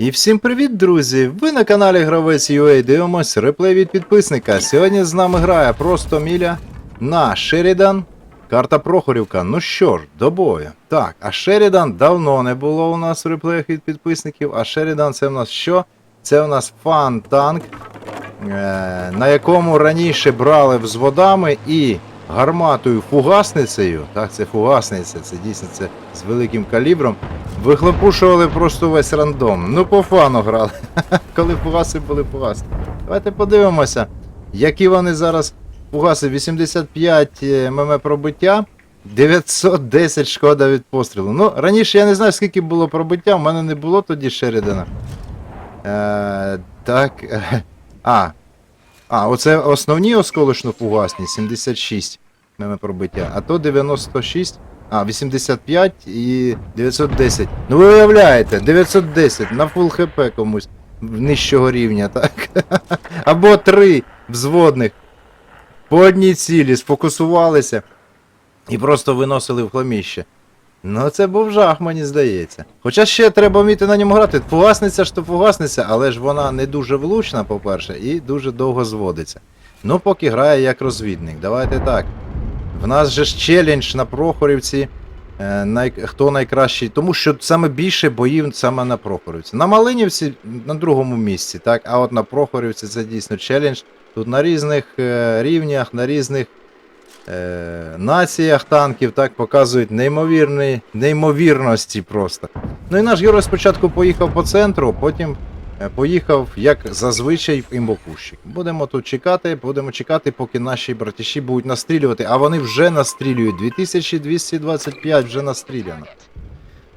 І всім привіт, друзі! Ви на каналі Гравець UA дивимось реплей від підписника. Сьогодні з нами грає просто Міля на Шерідан. Карта Прохорівка. Ну що ж, до бою. Так, а Шерідан давно не було у нас в реплеях від підписників. А Шерідан це в нас що? Це у нас фан-танк, е, на якому раніше брали взводами і гарматою фугасницею. Так, це фугасниця, це дійсно це з великим калібром. Вихлопушували просто весь рандом. Ну, по фану грали. Коли фугаси були фугаси. Давайте подивимося, які вони зараз фугаси. 85 мм пробиття, 910 шкода від пострілу. Ну, раніше я не знаю, скільки було пробиття, в мене не було тоді Шерідана. Е, так. е, А. А, оце основні осколочно фугасні, 76 мм пробиття, а то 96. А, 85 і 910. Ну ви уявляєте, 910 на фул хп комусь нижчого рівня, так? Або три взводних по одній цілі сфокусувалися і просто виносили в хламіще. Ну, це був жах, мені здається. Хоча ще треба вміти на ньому грати. Фугасниця ж то фугасниця, але ж вона не дуже влучна, по-перше, і дуже довго зводиться. Ну, поки грає як розвідник. Давайте так. В нас же ж челендж на Прохорівці. Е. Хто найкращий? Тому що саме більше боїв саме на Прохорівці. На Малинівці на другому місці, так, а от на Прохорівці це дійсно челендж. Тут на різних е, рівнях, на різних е, націях танків так показують неймовірні, неймовірності просто. Ну і наш герой спочатку поїхав по центру, потім поїхав, як зазвичай, в імбокущик. Будемо тут чекати, будемо чекати, поки наші братіші будуть настрілювати, а вони вже настрілюють. 2225 вже настріляно.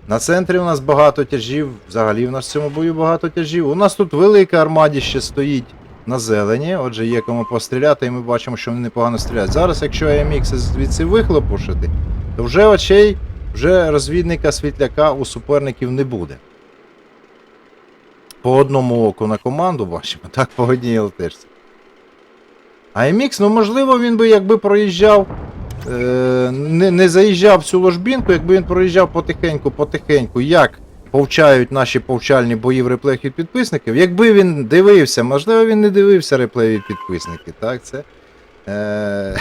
На центрі у нас багато тяжів, взагалі в нас в цьому бою багато тяжів. У нас тут велика армадіще стоїть на зелені, отже, є кому постріляти, і ми бачимо, що вони непогано стріляють. Зараз, якщо AMX звідси вихлопушити, то вже очей, вже розвідника світляка у суперників не буде. По одному оку на команду бачимо, так, по одній ЛТшці. А MX, ну можливо, він би якби проїжджав, е, не, не заїжджав цю ложбінку, якби він проїжджав потихеньку, потихеньку, як повчають наші повчальні бої в реплеях від підписників. Якби він дивився, можливо, він не дивився реплеї від підписників, так? Це, е,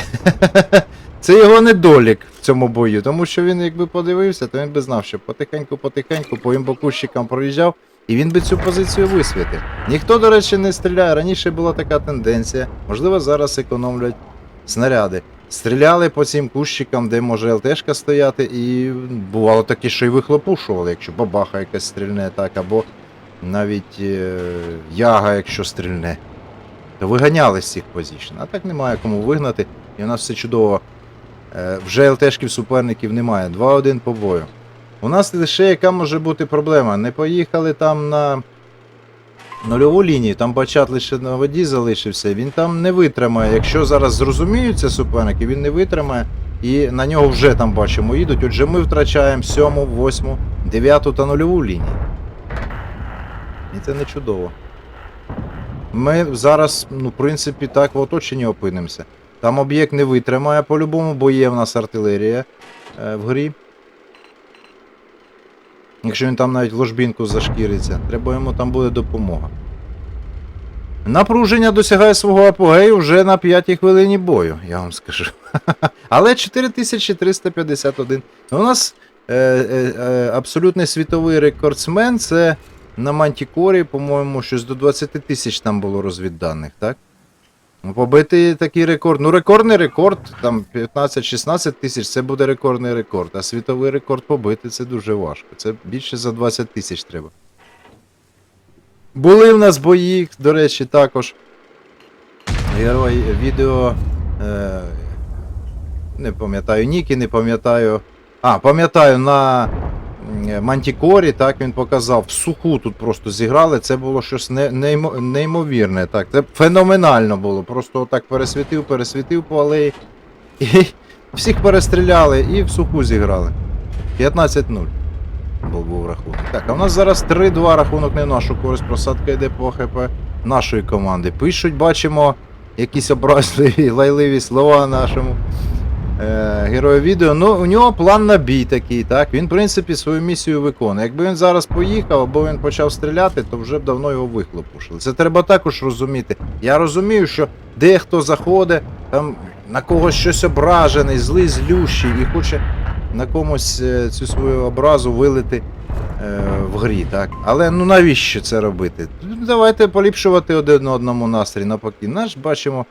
це його недолік в цьому бою, тому що він, якби подивився, то він би знав, що потихеньку-потихеньку по імбокущикам проїжджав, і він би цю позицію висвітив. Ніхто, до речі, не стріляє. Раніше була така тенденція. Можливо, зараз економлять снаряди. Стріляли по цим кущикам, де може ЛТшка стояти, і бувало таке, що й вихлопушували, якщо бабаха якась стрільне, так, або навіть е, яга, якщо стрільне. То виганяли з цих позицій. А так немає кому вигнати, і у нас все чудово. Е, вже ЛТшків суперників немає. 2-1 по бою. У нас лише яка може бути проблема. Не поїхали там на нульову лінію, там бачат лише на воді залишився, він там не витримає. Якщо зараз зрозуміються суперники, він не витримає. І на нього вже там бачимо їдуть. Отже, ми втрачаємо 7, 8, 9 та нульову лінію. І це не чудово. Ми зараз, ну, в принципі, так в оточенні опинимося. Там об'єкт не витримає по-любому, бо є в нас артилерія е, в грі. Якщо він там навіть в ложбінку зашкіриться, треба йому там буде допомога. Напруження досягає свого апогею вже на 5 хвилині бою, я вам скажу. Але 4351. У нас е, е, е, абсолютний світовий рекордсмен це на Мантікорі, по-моєму, щось до 20 тисяч там було розвідданих, так? Ну, побити такий рекорд. Ну, рекордний рекорд, там 15-16 тисяч, це буде рекордний рекорд. А світовий рекорд побити це дуже важко. Це більше за 20 тисяч треба. Були в нас бої, до речі, також. Герой відео. Е, не пам'ятаю Ніки, не пам'ятаю. А, пам'ятаю на Мантікорі, так він показав. В суху тут просто зіграли. Це було щось не, неймо- неймовірне. Так, це феноменально було. Просто отак пересвітив, пересвітив по алеї. І всіх перестріляли і в суху зіграли. 15-0 був, був рахунок. Так, а в нас зараз 3-2 рахунок не в нашу користь. Просадка йде по ХП нашої команди. Пишуть, бачимо якісь образливі, лайливі слова нашому е, героя відео. Ну, у нього план на бій такий, так? Він, в принципі, свою місію виконує. Якби він зараз поїхав або він почав стріляти, то вже б давно його вихлопушили. Це треба також розуміти. Я розумію, що дехто заходить, там на когось щось ображений, злий, злющий і хоче на комусь е, цю свою образу вилити е, в грі, так? Але ну навіщо це робити? Давайте поліпшувати один одному настрій навпаки. Наш бачимо,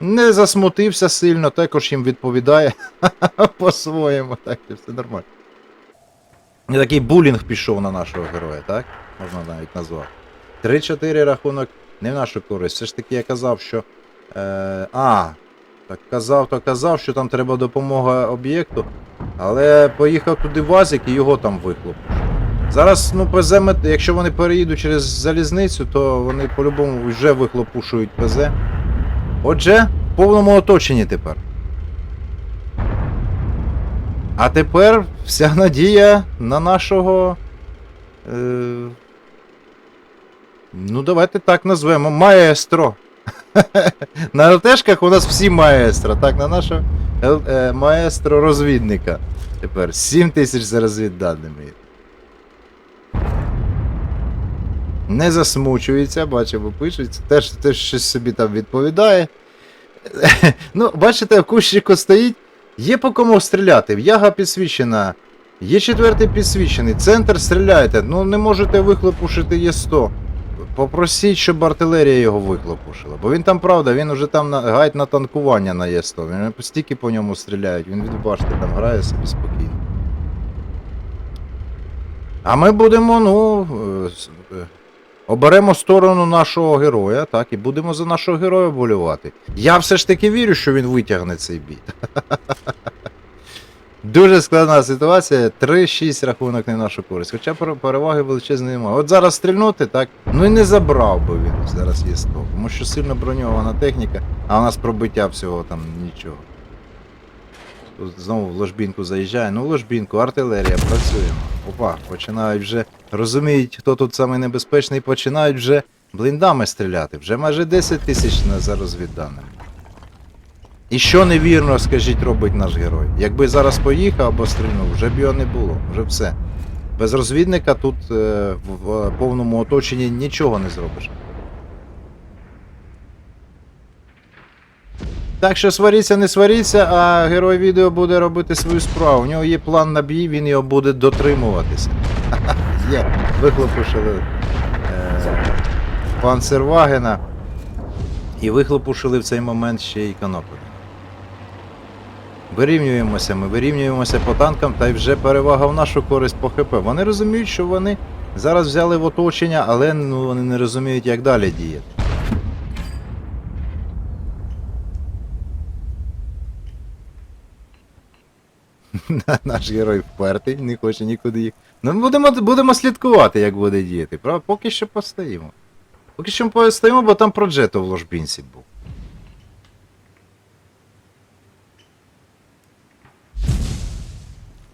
не засмутився сильно, також їм відповідає по-своєму, так, і все нормально. І такий булінг пішов на нашого героя, так? Можна навіть назвати. 3-4 рахунок не в нашу користь. Все ж таки я казав, що. Е, а, так казав, то казав, що там треба допомога об'єкту. Але поїхав туди Вазик і його там вихлопушив. Зараз, ну, ПЗ, якщо вони переїдуть через залізницю, то вони по-любому вже вихлопушують ПЗ. Отже, в повному оточенні тепер. А тепер вся надія на нашого. Е, ну, давайте так назвемо. Маестро. на ЛТшках у нас всі маестро. Так, на нашого е, маестро розвідника. Тепер 7 тисяч за розвідданими. Не засмучується, бачимо, пишуть. Теж, теж щось собі там відповідає. ну, бачите, в кущику стоїть. Є по кому стріляти. Яга підсвічена. Є четвертий підсвічений. Центр стріляйте. Ну не можете вихлопушити Є100. Попросіть, щоб артилерія його вихлопушила. Бо він там, правда, він уже там на, гайд на танкування на Є100. Він стільки по ньому стріляють, він від башти там грає собі спокійно. А ми будемо, ну. Оберемо сторону нашого героя, так, і будемо за нашого героя болювати. Я все ж таки вірю, що він витягне цей бій. Дуже складна ситуація. 3-6 рахунок не нашу користь. Хоча переваги величезної немає. От зараз стрільнути, так, ну і не забрав би він зараз є 100, тому що сильно броньована техніка, а у нас пробиття всього там нічого. Тут знову в ложбінку заїжджає. Ну, в ложбінку, артилерія, працюємо. Опа, починають вже розуміють, хто тут самий небезпечний, починають вже блиндами стріляти. Вже майже 10 тисяч за розвідданими. І що невірно, скажіть, робить наш герой? Якби зараз поїхав або стрільнув, вже б його не було, вже все. Без розвідника тут е, в, повному оточенні нічого не зробиш. Так що сваріться, не сваріться, а герой відео буде робити свою справу. У нього є план на бій, він його буде дотримуватися. Є, вихлопушили е, Панцервагена. І вихлопушили в цей момент ще й Конопель. Вирівнюємося, ми вирівнюємося по танкам, та й вже перевага в нашу користь по ХП. Вони розуміють, що вони зараз взяли в оточення, але ну, вони не розуміють, як далі діяти. Наш герой впертий, не хоче нікуди їхати. Ну, будемо, будемо слідкувати, як буде діяти. Правда? Поки що постоїмо. Поки що постоїмо, бо там проджето в ложбінці був.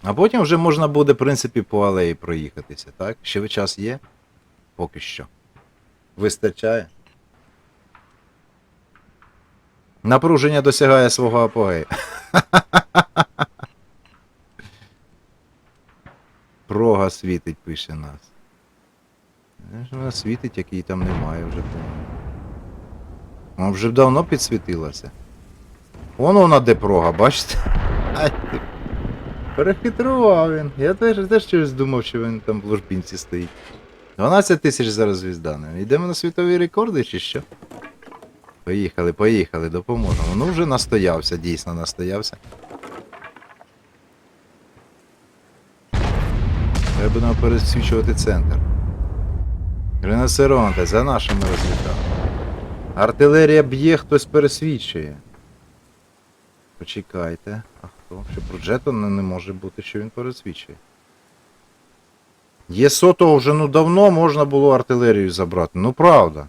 А потім вже можна буде, в принципі, по алеї проїхатися, так? Ще час є? Поки що. Вистачає. Напруження досягає свого апогею. Прога світить, пише нас. Вона світить, який там немає вже. Вона вже давно підсвітилася. Вон вона де прога, бачите? Перехитрував він. Я теж, теж щось думав, що він там в ложбінці стоїть. 12 тисяч зараз звіздани. Йдемо на світові рекорди чи що? Поїхали, поїхали, допоможемо. Ну вже настоявся, дійсно настоявся. Треба нам пересвічувати центр. Риносеронте, за нашими розвідками. Артилерія б'є, хтось пересвічує. Почекайте. А хто? Що проджето не, не може бути, що він пересвічує. Є сотого вже ну давно можна було артилерію забрати. Ну правда.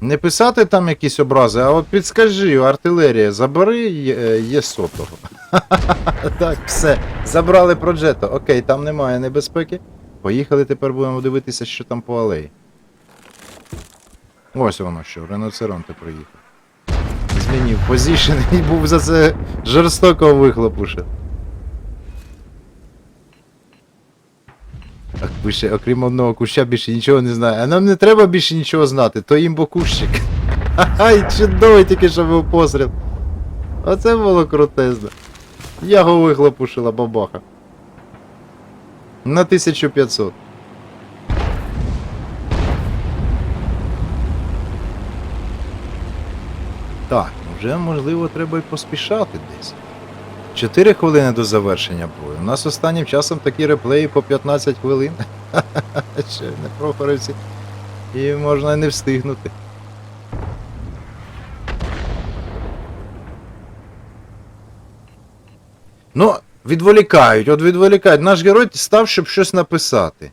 Не писати там якісь образи, а от підскажи, артилерія, забери є, е, сотого. так, все. Забрали проджето. Окей, там немає небезпеки. Поїхали, тепер будемо дивитися, що там по алеї. Ось воно що, риноцеронти приїхав. Змінив позішн і був за це жорстоко вихлопушен. Пише, окрім одного куща більше нічого не знає. А нам не треба більше нічого знати, то імбо кущик. Ай, чудовий тільки що був постріл. Оце було крутезно. Я його вихлопушила бабаха. На 1500. Так, вже можливо треба й поспішати десь. 4 хвилини до завершення бою. У нас останнім часом такі реплеї по 15 хвилин. Ще не прохоривці. І можна не встигнути. Ну, відволікають, от відволікають. Наш герой став, щоб щось написати.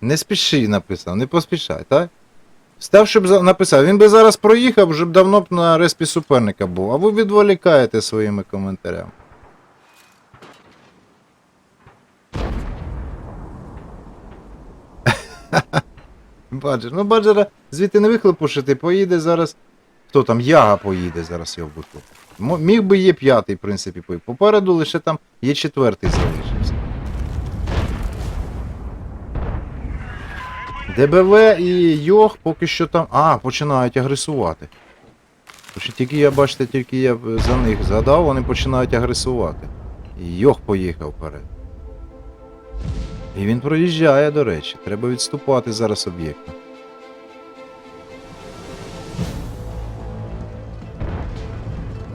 Не спіши написав, не поспішай, так? Став, щоб написав. Він би зараз проїхав, вже б давно б на респі суперника був, а ви відволікаєте своїми коментарями. Баджер. Ну, баджера звідти не вихлопушити, поїде зараз. Хто там? Яга поїде зараз його вихлопушити. Міг би є п'ятий, в принципі. Попереду лише там є четвертий залишився. ДБВ і Йох поки що там. А, починають агресувати. Що тільки я, бачите, тільки я за них згадав, вони починають агресувати. І Йох поїхав вперед. І він проїжджає, до речі. Треба відступати зараз об'єктно.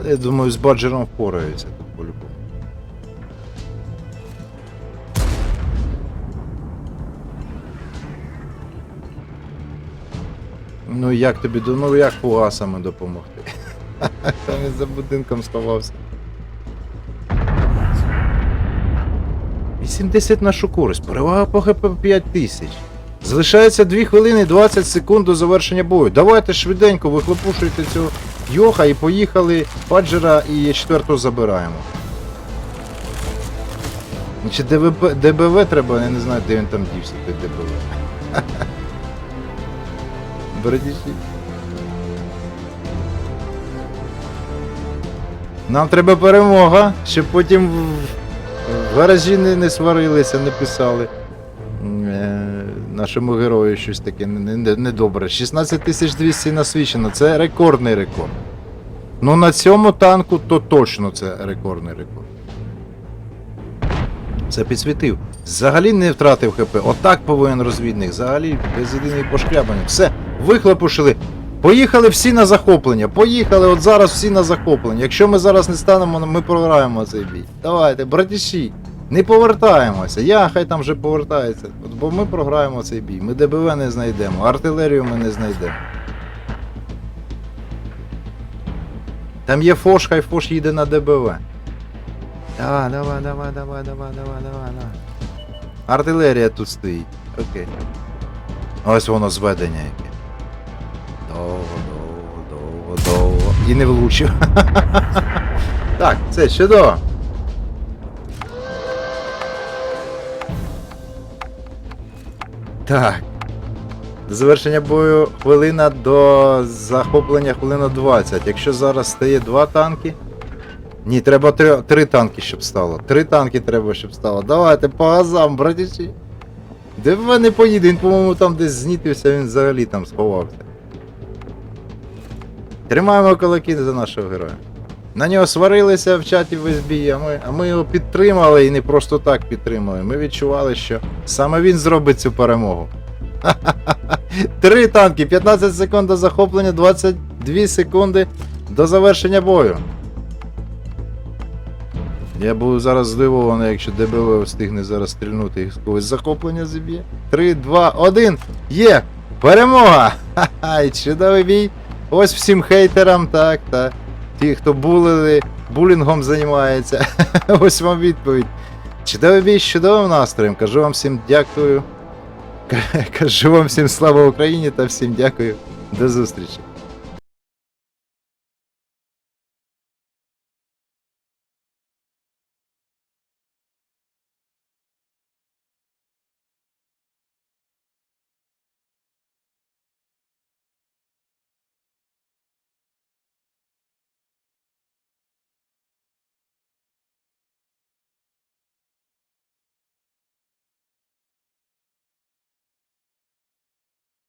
Я думаю, з баджером впораються тут по-любому. Ну як тобі ну як фугасами допомогти? Там він за будинком сховався. 80 нашу користь, перевага по ХП 5000. Залишається 2 хвилини 20 секунд до завершення бою. Давайте швиденько вихлопушуйте цього Йоха і поїхали Паджера і четвертого забираємо. Чи ДВП, ДБВ треба, я не знаю, де він там дівся, той ДБВ. Братіші. Нам треба перемога, щоб потім гаражі не, не сварилися, не писали. Е, нашому герою щось таке недобре. Не, не недобре. 16200 насвічено, це рекордний рекорд. Ну на цьому танку то точно це рекордний рекорд. Це підсвітив. Взагалі не втратив ХП. Отак повинен розвідник. Взагалі без єдиної пошкрябання. Все, вихлопушили. Поїхали всі на захоплення. Поїхали от зараз всі на захоплення. Якщо ми зараз не станемо, ми програємо цей бій. Давайте, братіші, не повертаємося. Я хай там вже повертається. От, бо ми програємо цей бій. Ми ДБВ не знайдемо, артилерію ми не знайдемо. Там є Фош, хай Фош їде на ДБВ. Давай, давай, давай, давай, давай, давай, давай, давай. Артилерія тут стоїть. Окей. Ось воно зведення яке. Довго, довго, довго, довго. І не влучив. так, це чудово. Так. До завершення бою хвилина до захоплення хвилина 20. Якщо зараз стає два танки. Ні, треба три, три танки, щоб стало. Три танки треба, щоб стало. Давайте по газам, братіші. Де ви не поїде, він, по-моєму, там десь знітився, він взагалі там сховався. Тримаємо кулаки за нашого героя. На нього сварилися в чаті весь бій, а ми, а ми його підтримали і не просто так підтримали. Ми відчували, що саме він зробить цю перемогу. Три танки, 15 секунд до захоплення, 22 секунди до завершення бою. Я буду зараз здивований, якщо ДБВ встигне зараз стрільнути і з когось захоплення зіб'є. 3, 2, 1. Є! Перемога! Ха-ха, чудовий бій. Ось всім хейтерам, так, так. Ті, хто булили, булінгом займається. Ось вам відповідь. Чудовий бій з чудовим настроєм. Кажу вам всім дякую. Кажу вам всім слава Україні та всім дякую. До зустрічі.